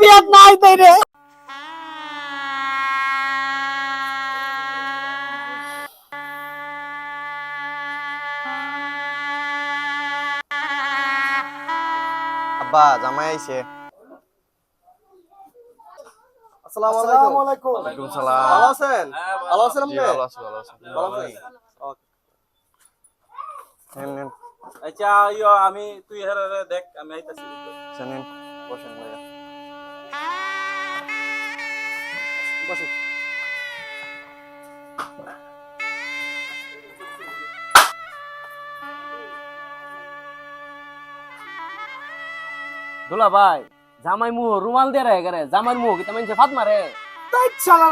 বিয়াত নাই তাই রে। আব্বা জামাই আইছে। আসসালামু আসসালামু আলাইকুম। আলাইকুম সালাম। ভালো আছেন? ভালো আছেন আপনি? ভালো আছি ভালো আছি। ভালো আছেন? ওকে। নেন নেন। আচ্ছা ইয়ো আমি তুই হেরে দেখ আমি আইতাছি। আচ্ছা, বসেন ভাইয়া দুলা ভাই জামাই মুহ রুমাল দিয়ে রে গরে জামাই মুহ কি তেমন ফাত মারে? তাই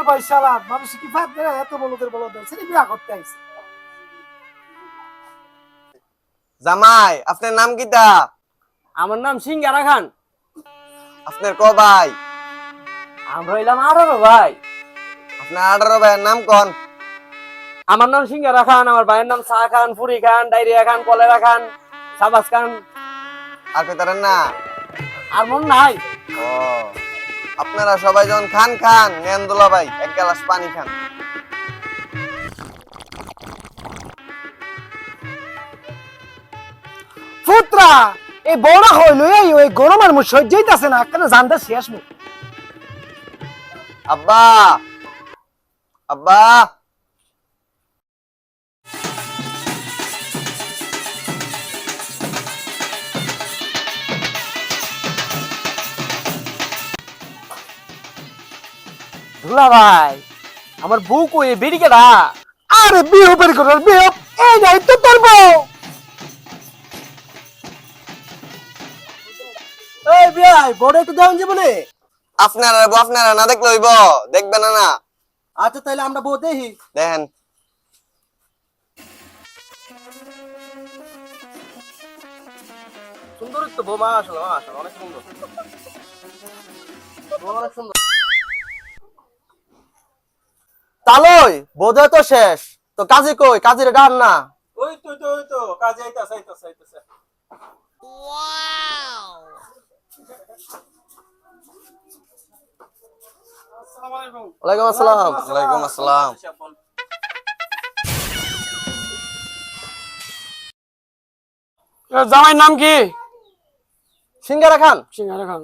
ভাই চালার মানুষ কি ফাঁদ দেয় এত বলদের বলদের সেটা বিয়া করতে আইছে। জামাই আপনার নাম কিটা আমার নাম সিঙ্গারা খান। আপনার ক ভাই? আমরা হইলাম আঠারো ভাই। আপনার আঠারো ভাইয়ের নাম কোন? আমার নাম সিঙ্গারা খান আমার ভাইয়ের নাম শাহ খান ফুরি খান ডাইরিয়া খান কলেরা খান সাবাস খান। আর পেতারেন না? আর মন নাই। ও আপনারা সবাই যখন খান খান নেন দুলা ভাই এক গ্লাস পানি খান। পুত্রা এই বড় হইল এই ওই গরমের মুখ সহ্যইতাছে না কেন জানতে শেষ মুখ আব্বা! আব্বা! দুলা ভাই আমার বউ কই বেড়ি কেডা আরে বিয়ে বের করে বিয়ে এই নাই তো তোর বউ। বড় একটু আপনারা আপনারা না দেখলে হইব দেখবে না না। আচ্ছা তাহলে আমরা বউ দেখি। দেখেন। সুন্দর তো বউ আসলে আসলে অনেক সুন্দর। অনেক সুন্দর। তালই বোধ তো শেষ। তো কাজে কই? কাজের ডান না। ওই তো ওই তো ওই তো কাজে আইতাছে আইতাছে আইতাছে আসসালামু আলাইকুম ওয়ালাইকুম আসসালাম। ওয়ালাইকুম আসসালাম। জামাই নাম কি? সিঙ্গারা খান। সিঙ্গারা খান।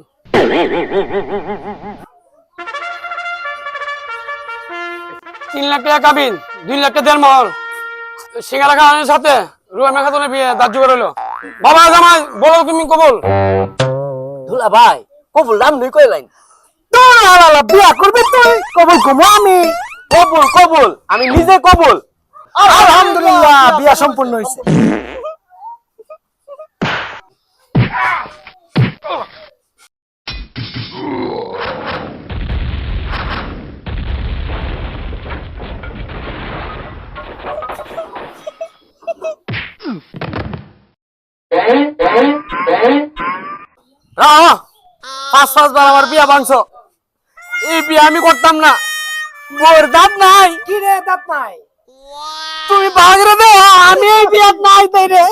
তিন লাখ টাকা কাবিন দুই লাখ টাকা দেড় মহল। সিঙ্গারা খানের সাথে রুয়ামে খাতুনের বিয়ে দাহ্য করে হলো বাবা জামাই বলো তুমি কবল। দুলা ভাই কবুল নাম নই কই লাইন তোর আলালা বিয়া করবি তুই? কবুল কমু আমি। কবুল কবুল। আমি নিজে কবুল। আলহামদুলিল্লাহ বিয়া সম্পূর্ণ হইছে। পাঁচ পাঁচ বার আমার বিয়া ভাঙছো। এই বিয়ে আমি করতাম না। বউর দাঁত নাই। কি রে দাঁত নাই? তুমি বাগরে দে আমি এই বিয়াত নাই তাই রে